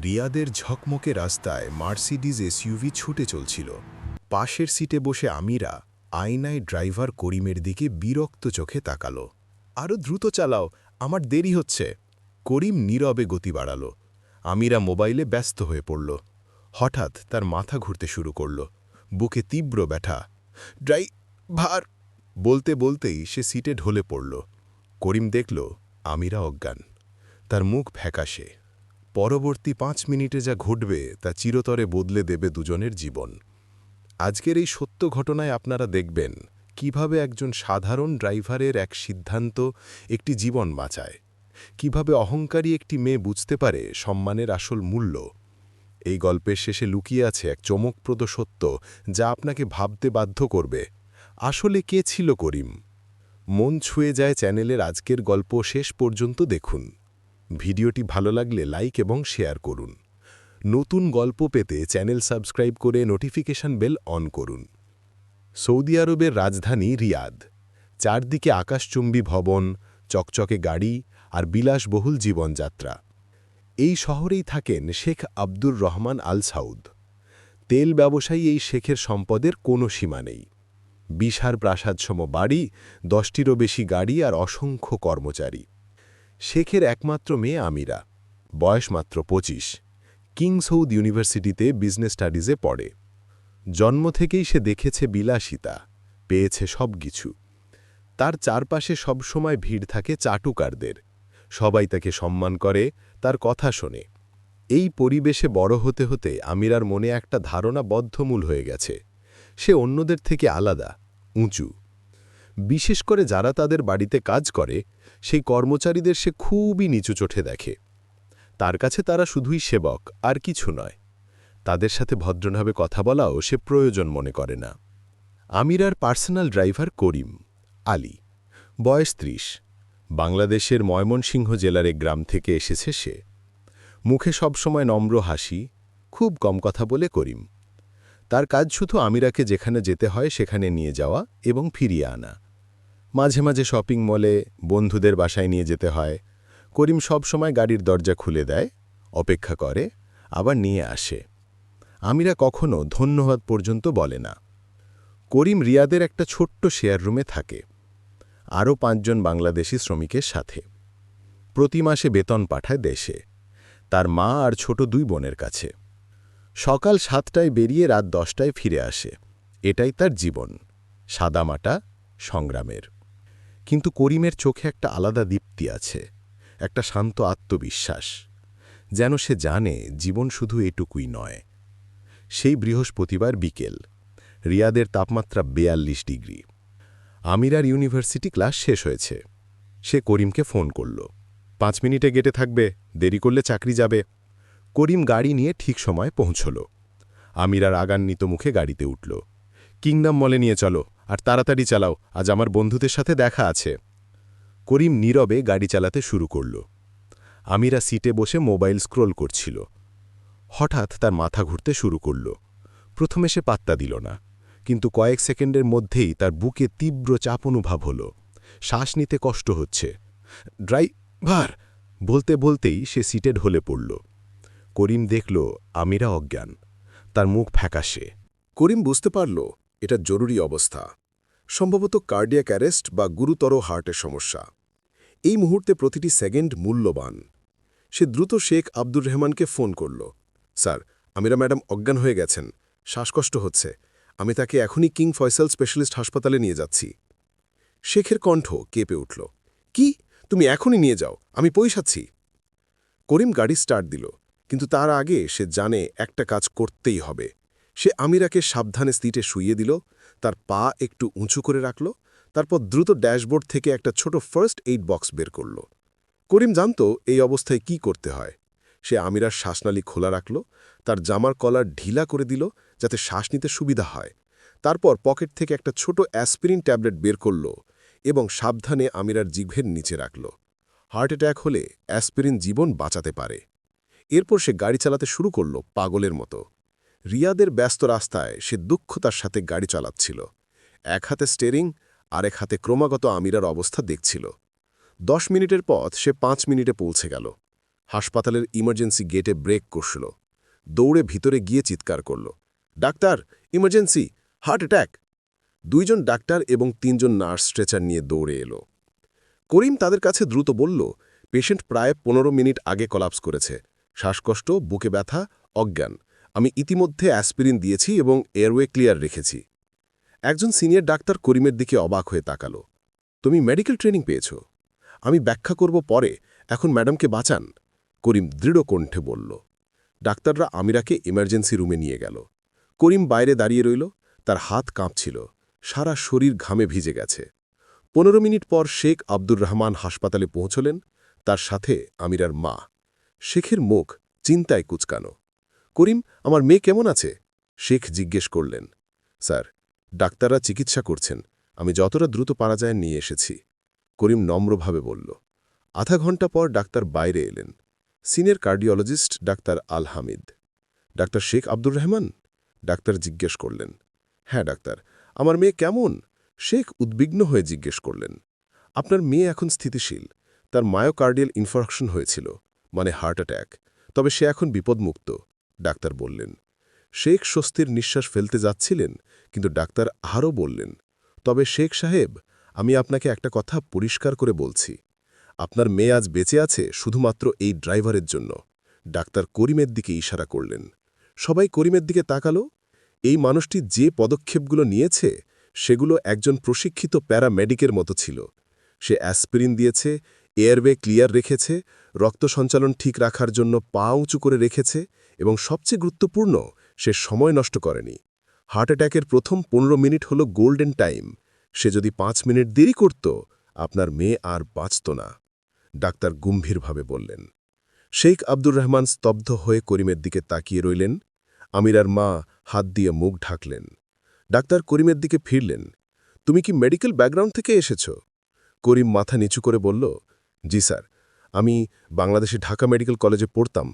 রিয়াদের ঝকমকে রাস্তায় Mercedes SUV ছুটে চলছিল। পাশের সিটে বসে আমিরা আয়নায় ড্রাইভার করিমের দিকে বিরক্ত চোখে তাকালো। আরও দ্রুত চালাও, আমার দেরি হচ্ছে। করিম নীরবে গতি বাড়াল। আমিরা মোবাইলে ব্যস্ত হয়ে পড়ল। হঠাৎ তার মাথা ঘুরতে শুরু করল। বুকে তীব্র ব্যথা। ড্রাই ভার বলতে বলতেই সে সিটে ঢলে পড়ল। করিম দেখল আমিরা অজ্ঞান। তার মুখ ফ্যাকাশে। পরবর্তী পাঁচ মিনিটে যা ঘটবে তা চিরতরে বদলে দেবে দুজনের জীবন। আজকের এই সত্য ঘটনায় আপনারা দেখবেন কীভাবে একজন সাধারণ ড্রাইভারের এক সিদ্ধান্ত একটি জীবন বাঁচায়, কীভাবে অহংকারী একটি মেয়ে বুঝতে পারে সম্মানের আসল মূল্য। এই গল্পের শেষে লুকিয়ে আছে এক চমকপ্রদ সত্য যা আপনাকে ভাবতে বাধ্য করবে, আসলে কে ছিল করিম? মন ছুঁয়ে যায় চ্যানেলের আজকের গল্প শেষ পর্যন্ত দেখুন। ভিডিওটি ভালো লাগলে লাইক এবং শেয়ার করুন। নতুন গল্প পেতে চ্যানেল সাবস্ক্রাইব করে নোটিফিকেশন বেল অন করুন। সৌদি আরবের রাজধানী রিয়াদ। চারদিকে আকাশচুম্বী ভবন, চকচকে গাড়ি আর বিলাসবহুল জীবনযাত্রা। এই শহরেই থাকেন শেখ আব্দুর রহমান আল সাউদ। তেল ব্যবসায়ী এই শেখের সম্পদের কোনো সীমা নেই। বিশার প্রাসাদসম বাড়ি, দশটিরও বেশি গাড়ি আর অসংখ্য কর্মচারী। শেখের একমাত্র মেয়ে আমিরা। বয়স মাত্র পঁচিশ। কিংসৌদ ইউনিভার্সিটিতে বিজনেস স্টাডিজে পড়ে। জন্ম থেকেই সে দেখেছে বিলাসিতা, পেয়েছে সব কিছু তার চারপাশে সবসময় ভিড় থাকে চাটুকারদের। সবাই তাকে সম্মান করে, তার কথা শোনে। এই পরিবেশে বড় হতে হতে আমিরার মনে একটা ধারণা বদ্ধমূল হয়ে গেছে। সে অন্যদের থেকে আলাদা, উঁচু। বিশেষ করে যারা তাদের বাড়িতে কাজ করে, সেই কর্মচারীদের সে খুবই নিচু চোঠে দেখে। তার কাছে তারা শুধুই সেবক, আর কিছু নয়। তাদের সাথে ভদ্রভাবে কথা বলাও সে প্রয়োজন মনে করে না। আমিরার পার্সোনাল ড্রাইভার করিম আলী, বয়স ত্রিশ। বাংলাদেশের ময়মনসিংহ জেলার এক গ্রাম থেকে এসেছে সে। মুখে সবসময় নম্র হাসি, খুব কম কথা বলে করিম। তার কাজ শুধু আমিরাকে যেখানে যেতে হয় সেখানে নিয়ে যাওয়া এবং ফিরিয়ে আনা। মাঝে মাঝে শপিং মলে বন্ধুদের বাসায় নিয়ে যেতে হয়। করিম সব সময় গাড়ির দরজা খুলে দেয়, অপেক্ষা করে, আবার নিয়ে আসে। আমিরা কখনো ধন্যবাদ পর্যন্ত বলে না। করিম রিয়াদের একটা ছোট্ট শেয়ার রুমে থাকে। আরও পাঁচজন বাংলাদেশি শ্রমিকের সাথে। প্রতি মাসে বেতন পাঠায় দেশে। তার মা আর ছোট দুই বোনের কাছে। সকাল সাতটায় বেরিয়ে রাত দশটায় ফিরে আসে। এটাই তার জীবন। সাদামাটা সংগ্রামের। কিন্তু করিমের চোখে একটা আলাদা দীপ্তি আছে, একটা শান্ত আত্মবিশ্বাস, যেন সে জানে জীবন শুধু এটুকুই নয়। সেই বৃহস্পতিবার বিকেল, রিয়াদের তাপমাত্রা বেয়াল্লিশ ডিগ্রি। আমিরার ইউনিভার্সিটি ক্লাস শেষ হয়েছে। সে করিমকে ফোন করল। পাঁচ মিনিটে গেটে থাকবে, দেরি করলে চাকরি যাবে। করিম গাড়ি নিয়ে ঠিক সময় পৌঁছল। আমিরার আগান্বিত মুখে গাড়িতে উঠল। কিংডম মলে নিয়ে চলো। আর তাড়াতাড়ি চালাও, আজ আমার বন্ধুদের সাথে দেখা আছে। করিম নীরবে গাড়ি চালাতে শুরু করল। আমিরা সিটে বসে মোবাইল স্ক্রোল করছিল। হঠাৎ তার মাথা ঘুরতে শুরু করল। প্রথমে সে পাত্তা দিল না, কিন্তু কয়েক সেকেন্ডের মধ্যেই তার বুকে তীব্র চাপ অনুভব হল। শ্বাস নিতে কষ্ট হচ্ছে। ড্রাইভার! বলতে বলতেই সে সিটে ঢলে পড়ল। করিম দেখল আমিরা অজ্ঞান। তার মুখ ফ্যাকাশে। করিম, বুঝতে পারল? এটা জরুরি অবস্থা। সম্ভবত কার্ডিয়াক অ্যারেস্ট বা গুরুতর হার্টের সমস্যা। এই মুহূর্তে প্রতিটি সেকেন্ড মূল্যবান। সে দ্রুত শেখ আব্দুর রহমানকে ফোন করল। স্যার, আমিরা ম্যাডাম অজ্ঞান হয়ে গেছেন। শ্বাসকষ্ট হচ্ছে। আমি তাকে এখনই কিং ফয়সাল স্পেশালিস্ট হাসপাতালে নিয়ে যাচ্ছি। শেখের কণ্ঠ কেঁপে উঠল। কি? তুমি এখনই নিয়ে যাও। আমি পৌঁছাচ্ছি। করিম গাড়ি স্টার্ট দিল, কিন্তু তার আগে সে জানে একটা কাজ করতেই হবে। সে আমিরাকে সাবধানে সিটে শুইয়ে দিল, তার পা একটু উঁচু করে রাখল, তারপর দ্রুত ড্যাশবোর্ড থেকে একটা ছোট ফার্স্ট এইড বক্স বের করল। করিম জানত এই অবস্থায় কি করতে হয়। সে আমিরার শ্বাসনালী খোলা রাখল, তার জামার কলার ঢিলা করে দিল যাতে শ্বাস নিতে সুবিধা হয়। তারপর পকেট থেকে একটা ছোট অ্যাসপিরিন ট্যাবলেট বের করল এবং সাবধানে আমিরার জিভের নিচে রাখল। হার্ট অ্যাট্যাক হলে অ্যাসপিরিন জীবন বাঁচাতে পারে। এরপর সে গাড়ি চালাতে শুরু করল পাগলের মতো। রিয়াদের ব্যস্ত রাস্তায় সে দুঃখতার সাথে গাড়ি চালাচ্ছিল। এক হাতে স্টেরিং আরেক হাতে ক্রমাগত আমিরার অবস্থা দেখছিল। দশ মিনিটের পথ সে পাঁচ মিনিটে পৌঁছে গেল। হাসপাতালের ইমার্জেন্সি গেটে ব্রেক করছিল। দৌড়ে ভিতরে গিয়ে চিৎকার করল, ডাক্তার ইমার্জেন্সি হার্ট অ্যাট্যাক দুইজন ডাক্তার এবং তিনজন নার্স স্ট্রেচার নিয়ে দৌড়ে এলো। করিম তাদের কাছে দ্রুত বলল পেশেন্ট প্রায় পনেরো মিনিট আগে কলাপস করেছে। শ্বাসকষ্ট, বুকে ব্যথা, অজ্ঞান। আমি ইতিমধ্যে অ্যাসপিরিন দিয়েছি এবং এয়ারওয়ে ক্লিয়ার রেখেছি। একজন সিনিয়র ডাক্তার করিমের দিকে অবাক হয়ে তাকালো। তুমি মেডিকেল ট্রেনিং পেয়েছ। আমি ব্যাখ্যা করব পরে। এখন ম্যাডামকে বাঁচান, করিম দৃঢ় কণ্ঠে বলল। ডাক্তাররা আমিরাকে ইমার্জেন্সি রুমে নিয়ে গেল। করিম বাইরে দাঁড়িয়ে রইল। তার হাত কাঁপছিল। সারা শরীর ঘামে ভিজে গেছে। পনেরো মিনিট পর শেখ আব্দুর রহমান হাসপাতালে পৌঁছলেন। তার সাথে আমিরার মা। শেখের মুখ চিন্তায় কুচকানো। করিম, আমার মেয়ে কেমন আছে? শেখ জিজ্ঞেস করলেন। স্যার, ডাক্তাররা চিকিৎসা করছেন, আমি যতটা দ্রুত পারা যায় নিয়ে এসেছি। করিম নম্রভাবে বলল। আধা ঘণ্টা পর ডাক্তার বাইরে এলেন। সিনিয়র কার্ডিওলজিস্ট ডাক্তার আল হামিদ। ডাক্তার শেখ আব্দুর রহমান? ডাক্তার জিজ্ঞেস করলেন। হ্যাঁ ডাক্তার, আমার মেয়ে কেমন? শেখ উদ্বিগ্ন হয়ে জিজ্ঞেস করলেন। আপনার মেয়ে এখন স্থিতিশীল। তার মায়োকার্ডিয়াল ইনফার্কশন হয়েছিল মানে হার্ট অ্যাট্যাক তবে সে এখন বিপদমুক্ত। ডাক্তার বললেন, শেখ স্বস্তির নিঃশ্বাস ফেলতে যাচ্ছিলেন, কিন্তু ডাক্তার আরও বললেন, তবে শেখ সাহেব, আমি আপনাকে একটা কথা পরিষ্কার করে বলছি। আপনার মেয়ে আজ বেঁচে আছে শুধুমাত্র এই ড্রাইভারের জন্য। ডাক্তার করিমের দিকে ইশারা করলেন, সবাই করিমের দিকে তাকালো? এই মানুষটি যে পদক্ষেপগুলো নিয়েছে, সেগুলো একজন প্রশিক্ষিত প্যারামেডিকের মতো ছিল। সে অ্যাসপিরিন দিয়েছে এয়ারওয়ে ক্লিয়ার রেখেছে, রক্ত সঞ্চালন ঠিক রাখার জন্য পা উঁচু করে রেখেছে এবং সবচেয়ে গুরুত্বপূর্ণ, সে সময় নষ্ট করেনি। হার্ট অ্যাট্যাকের প্রথম পনেরো মিনিট হল গোল্ডেন টাইম। সে যদি পাঁচ মিনিট দেরি করত, আপনার মেয়ে আর বাঁচত না, ডাক্তার গম্ভীরভাবে বললেন। শেখ আব্দুর রহমান স্তব্ধ হয়ে করিমের দিকে তাকিয়ে রইলেন। আমিরার মা হাত দিয়ে মুখ ঢাকলেন। ডাক্তার করিমের দিকে ফিরলেন। তুমি কি মেডিকেল ব্যাকগ্রাউন্ড থেকে এসেছ? করিম মাথা নিচু করে বলল জি স্যার, আমি বাংলাদেশে ঢাকা মেডিকেল কলেজে পড়তাম,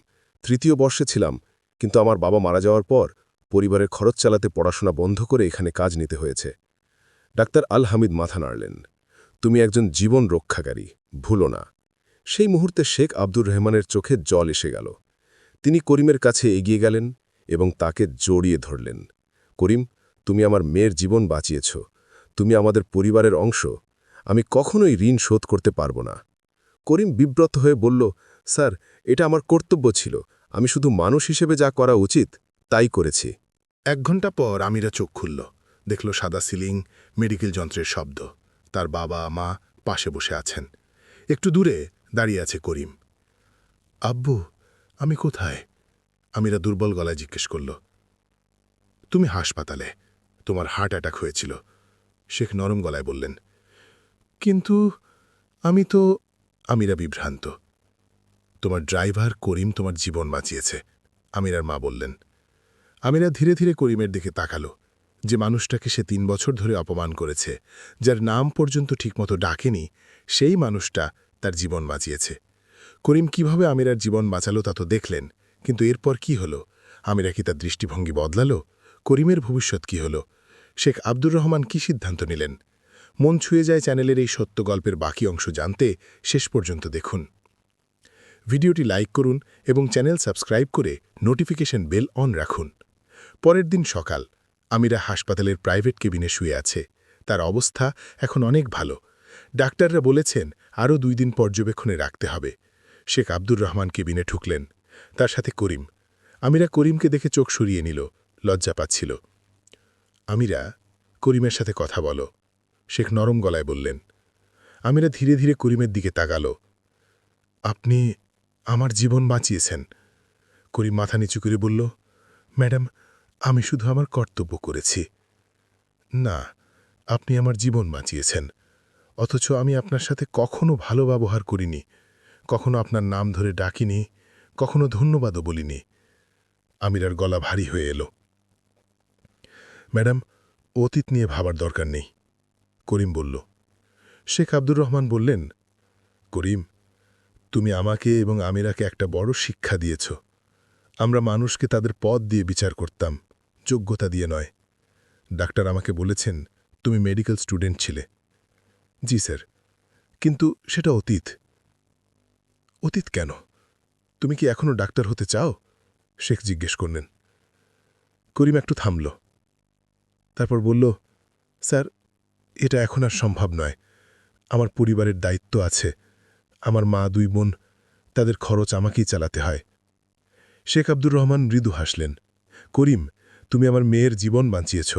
তৃতীয় বর্ষে ছিলাম, কিন্তু আমার বাবা মারা যাওয়ার পর পরিবারের খরচ চালাতে পড়াশোনা বন্ধ করে এখানে কাজ নিতে হয়েছে। ডাক্তার আল হামিদ মাথা নাড়লেন, তুমি একজন জীবন রক্ষাকারী, ভুলো না। সেই মুহূর্তে শেখ আব্দুর রহমানের চোখে জল এসে গেল। তিনি করিমের কাছে এগিয়ে গেলেন এবং তাকে জড়িয়ে ধরলেন, করিম, তুমি আমার মেয়ের জীবন বাঁচিয়েছ, তুমি আমাদের পরিবারের অংশ, আমি কখনোই ঋণ শোধ করতে পারব না। করিম বিব্রত হয়ে বলল, স্যার, এটা আমার কর্তব্য ছিল। আমি শুধু মানুষ হিসেবে যা করা উচিত, তাই করেছি। এক ঘণ্টা পর আমিরা চোখ খুলল। দেখল সাদা সিলিং, মেডিকেল যন্ত্রের শব্দ। তার বাবা, মা পাশে বসে আছেন। একটু দূরে দাঁড়িয়ে আছে করিম। আব্বু, আমি কোথায়? আমিরা দুর্বল গলায় জিজ্ঞেস করল। তুমি হাসপাতালে। তোমার হার্ট অ্যাটাক হয়েছিল। শেখ নরম গলায় বললেন। কিন্তু আমি তো আমিরা বিভ্রান্ত। তোমার ড্রাইভার করিম তোমার জীবন বাঁচিয়েছে, আমিরার মা বললেন। আমিরা ধীরে ধীরে করিমের দিকে তাকালো, যে মানুষটাকে সে তিন বছর ধরে অপমান করেছে, যার নাম পর্যন্ত ঠিকমতো ডাকেনি, সেই মানুষটা তার জীবন বাঁচিয়েছে। করিম কীভাবে আমিরার জীবন বাঁচালো তা তো দেখলেন, কিন্তু এরপর কি হলো? আমিরা কি তার দৃষ্টিভঙ্গি বদলালো? করিমের ভবিষ্যৎ কি হলো? শেখ আব্দুর রহমান কি সিদ্ধান্ত নিলেন? মন ছুঁয়ে যায় চ্যানেলের এই সত্য গল্পের বাকি অংশ জানতে শেষ পর্যন্ত দেখুন। ভিডিওটি লাইক করুন এবং চ্যানেল সাবস্ক্রাইব করে নোটিফিকেশন বেল অন রাখুন। পরের দিন সকাল, আমিরা হাসপাতালের প্রাইভেট কেবিনে শুয়ে আছে। তার অবস্থা এখন অনেক ভালো। ডাক্তাররা বলেছেন, আরও দুই দিন পর্যবেক্ষণে রাখতে হবে। শেখ আব্দুর রহমান কেবিনে ঢুকলেন, তার সাথে করিম। আমিরা করিমকে দেখে চোখ সরিয়ে নিল, লজ্জা পাচ্ছিল। আমিরা, করিমের সাথে কথা বলো। শেখ নরম গলায় বললেন, আমিরা ধীরে ধীরে করিমের দিকে তাকালো। আপনি আমার জীবন বাঁচিয়েছেন। করিম মাথা নিচু করে বলল, ম্যাডাম, আমি শুধু আমার কর্তব্য করেছি। না, আপনি আমার জীবন বাঁচিয়েছেন। অথচ আমি আপনার সাথে কখনো ভালো ব্যবহার করিনি। কখনো আপনার নাম ধরে ডাকিনি। কখনো ধন্যবাদও বলিনি। আমিরার গলা ভারী হয়ে এলো। ম্যাডাম, অতীত নিয়ে ভাবার দরকার নেই। করিম বলল। শেখ আব্দুর রহমান বললেন, করিম, তুমি আমাকে এবং আমিরাকে একটা বড় শিক্ষা দিয়েছ। আমরা মানুষকে তাদের পদ দিয়ে বিচার করতাম, যোগ্যতা দিয়ে নয়। ডাক্তার আমাকে বলেছেন, তুমি মেডিকেল স্টুডেন্ট ছিলে। জি স্যার, কিন্তু সেটা অতীত। অতীত কেন? তুমি কি এখনও ডাক্তার হতে চাও? শেখ জিজ্ঞেস করলেন। করিম একটু থামল। তারপর বলল, স্যার এটা এখন আর সম্ভব নয়। আমার পরিবারের দায়িত্ব আছে। আমার মা, দুই বোন, তাদের খরচ আমাকেই চালাতে হয়। শেখ আব্দুর রহমান মৃদু হাসলেন। করিম, তুমি আমার মেয়ের জীবন বাঁচিয়েছ।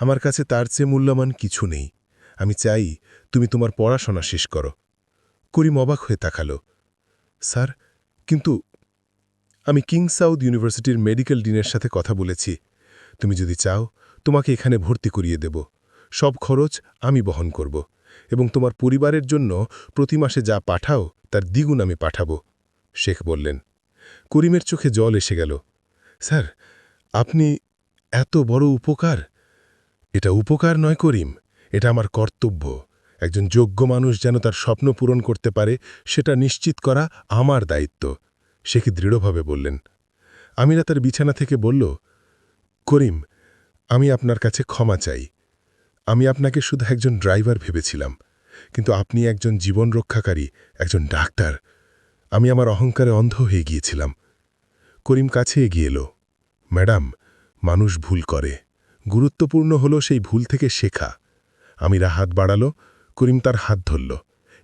আমার কাছে তার চেয়ে মূল্যবান কিছু নেই। আমি চাই তুমি তোমার পড়াশোনা শেষ করো। করিম অবাক হয়ে তাকালো। স্যার, কিন্তু আমি কিং সাউথ ইউনিভার্সিটির মেডিকেল ডিনের সাথে কথা বলেছি। তুমি যদি চাও, তোমাকে এখানে ভর্তি করিয়ে দেব। সব খরচ আমি বহন করব এবং তোমার পরিবারের জন্য প্রতি মাসে যা পাঠাও তার দ্বিগুণ আমি পাঠাবো। শেখ বললেন, করিমের চোখে জল এসে গেল। স্যার, আপনি এত বড় উপকার? এটা উপকার নয় করিম, এটা আমার কর্তব্য। একজন যোগ্য মানুষ যেন তার স্বপ্ন পূরণ করতে পারে, সেটা নিশ্চিত করা আমার দায়িত্ব। সে কি দৃঢ়ভাবে বললেন, আমিরা তার বিছানা থেকে বলল, করিম, আমি আপনার কাছে ক্ষমা চাই। আমি আপনাকে শুধু একজন ড্রাইভার ভেবেছিলাম, কিন্তু আপনি একজন জীবন রক্ষাকারী, একজন ডাক্তার। আমি আমার অহংকারে অন্ধ হয়ে গিয়েছিলাম। করিম কাছে এগিয়ে এলো। ম্যাডাম, মানুষ ভুল করে। গুরুত্বপূর্ণ হলো সেই ভুল থেকে শেখা। আমিরা হাত বাড়ালো, করিম তার হাত ধরল।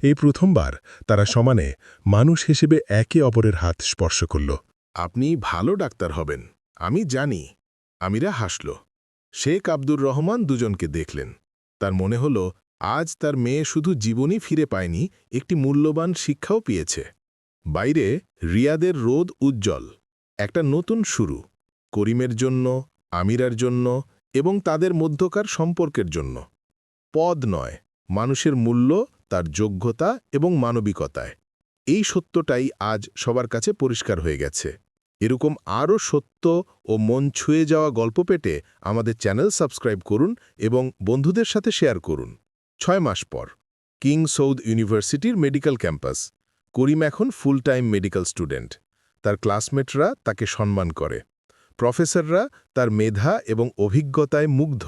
এই প্রথমবার তারা সমানে মানুষ হিসেবে একে অপরের হাত স্পর্শ করল। আপনি ভালো ডাক্তার হবেন, আমি জানি। আমিরা হাসল। শেখ আব্দুর রহমান দুজনকে দেখলেন। তার মনে হল, আজ তার মেয়ে শুধু জীবনই ফিরে পায়নি, একটি মূল্যবান শিক্ষাও পেয়েছে। বাইরে, রিয়াদের রোদ উজ্জ্বল। একটা নতুন শুরু। করিমের জন্য, আমিরার জন্য এবং তাদের মধ্যকার সম্পর্কের জন্য। পদ নয়, মানুষের মূল্য, তার যোগ্যতা এবং মানবিকতায়। এই সত্যটাই আজ সবার কাছে পরিষ্কার হয়ে গেছে। এরকম আরও সত্য ও মন ছুঁয়ে যাওয়া গল্প পেটে আমাদের চ্যানেল সাবস্ক্রাইব করুন এবং বন্ধুদের সাথে শেয়ার করুন। ছয় মাস পর, কিং সৌদ ইউনিভার্সিটির মেডিকেল ক্যাম্পাস। করিম এখন ফুল টাইম মেডিকেল স্টুডেন্ট। তার ক্লাসমেটরা তাকে সম্মান করে। প্রফেসররা তার মেধা এবং অভিজ্ঞতায় মুগ্ধ।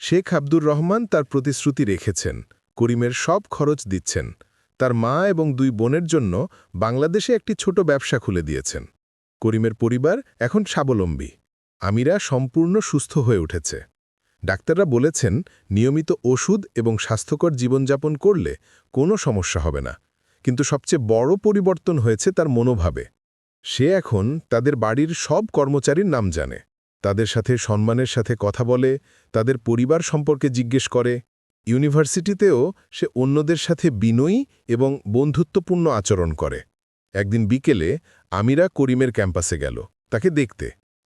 শেখ আব্দুর রহমান তার প্রতিশ্রুতি রেখেছেন, করিমের সব খরচ দিচ্ছেন। তার মা এবং দুই বোনের জন্য বাংলাদেশে একটি ছোট ব্যবসা খুলে দিয়েছেন। করিমের পরিবার এখন স্বাবলম্বী। আমিরা সম্পূর্ণ সুস্থ হয়ে উঠেছে। ডাক্তাররা বলেছেন, নিয়মিত ওষুধ এবং স্বাস্থ্যকর জীবনযাপন করলে কোনো সমস্যা হবে না। কিন্তু সবচেয়ে বড় পরিবর্তন হয়েছে তার মনোভাবে। সে এখন তাদের বাড়ির সব কর্মচারীর নাম জানে। তাদের সাথে সম্মানের সাথে কথা বলে, তাদের পরিবার সম্পর্কে জিজ্ঞেস করে। ইউনিভার্সিটিতেও সে অন্যদের সাথে বিনয়ী এবং বন্ধুত্বপূর্ণ আচরণ করে। একদিন বিকেলে আমিরা করিমের ক্যাম্পাসে গেল। তাকে দেখতে।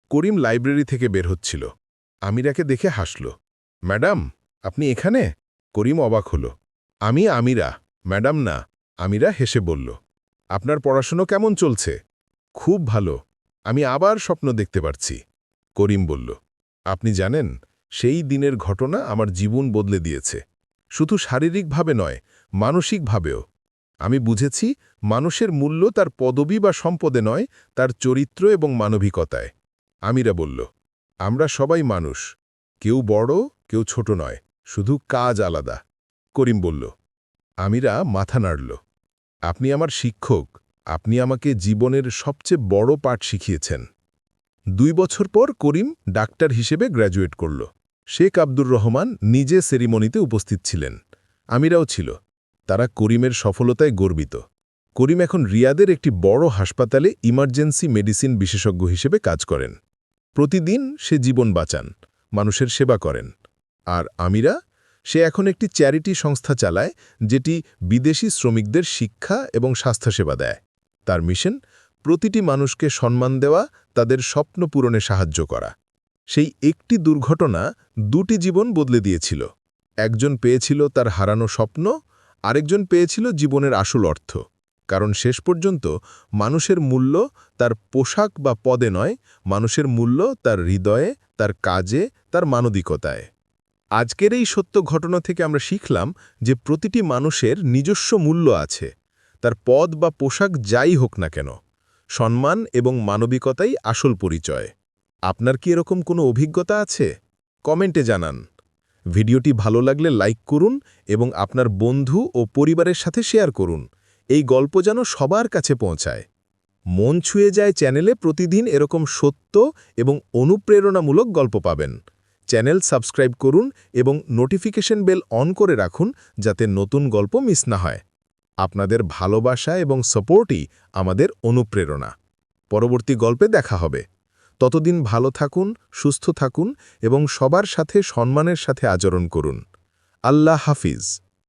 করিম লাইব্রেরি থেকে বের হচ্ছিল। আমিরাকে দেখে হাসল। ম্যাডাম, আপনি এখানে? করিম অবাক হল। আমি আমিরা। ম্যাডাম না। আমিরা হেসে বলল। আপনার পড়াশুনো কেমন চলছে? খুব ভালো। আমি আবার স্বপ্ন দেখতে পারছি। করিম বলল। আপনি জানেন, সেই দিনের ঘটনা আমার জীবন বদলে দিয়েছে। শুধু শারীরিকভাবে নয়, মানসিকভাবেও। আমি বুঝেছি, মানুষের মূল্য তার পদবি বা সম্পদে নয়, তার চরিত্র এবং মানবিকতায়। আমিরা বলল, আমরা সবাই মানুষ। কেউ বড়, কেউ ছোট নয়, শুধু কাজ আলাদা। করিম বলল, আমিরা মাথা নাড়ল। আপনি আমার শিক্ষক, আপনি আমাকে জীবনের সবচেয়ে বড় পাঠ শিখিয়েছেন। দুই বছর পর করিম ডাক্তার হিসেবে গ্র্যাজুয়েট করল। শেখ আব্দুর রহমান নিজে সেরিমনিতে উপস্থিত ছিলেন। আমিরাও ছিল। তারা করিমের সফলতায় গর্বিত। করিম এখন রিয়াদের একটি বড় হাসপাতালে ইমার্জেন্সি মেডিসিন বিশেষজ্ঞ হিসেবে কাজ করেন। প্রতিদিন সে জীবন বাঁচান, মানুষের সেবা করেন। আর আমিরা, সে এখন একটি চ্যারিটি সংস্থা চালায়, যেটি বিদেশি শ্রমিকদের শিক্ষা এবং স্বাস্থ্যসেবা দেয়। তার মিশন, প্রতিটি মানুষকে সম্মান দেওয়া, তাদের স্বপ্ন পূরণে সাহায্য করা। সেই একটি দুর্ঘটনা দুটি জীবন বদলে দিয়েছিল। একজন পেয়েছিল তার হারানো স্বপ্ন আরেকজন পেয়েছিল জীবনের আসল অর্থ, কারণ শেষ পর্যন্ত মানুষের মূল্য তার পোশাক বা পদে নয়, মানুষের মূল্য তার হৃদয়ে, তার কাজে, তার মানবিকতায়। আজকের এই সত্য ঘটনা থেকে আমরা শিখলাম যে প্রতিটি মানুষের নিজস্ব মূল্য আছে, তার পদ বা পোশাক যাই হোক না কেন, সম্মান এবং মানবিকতাই আসল পরিচয়। আপনার কি এরকম কোনো অভিজ্ঞতা আছে? কমেন্টে জানান। ভিডিওটি ভালো লাগলে লাইক করুন এবং আপনার বন্ধু ও পরিবারের সাথে শেয়ার করুন। এই গল্প যেন সবার কাছে পৌঁছায়। মন ছুঁয়ে যায় চ্যানেলে প্রতিদিন এরকম সত্য এবং অনুপ্রেরণামূলক গল্প পাবেন। চ্যানেল সাবস্ক্রাইব করুন এবং নোটিফিকেশন বেল অন করে রাখুন যাতে নতুন গল্প মিস না হয়। আপনাদের ভালোবাসা এবং সাপোর্টই আমাদের অনুপ্রেরণা। পরবর্তী গল্পে দেখা হবে। ততদিন ভালো থাকুন সুস্থ থাকুন এবং সবার সাথে সম্মানের সাথে আচরণ করুন। আল্লাহ হাফিজ।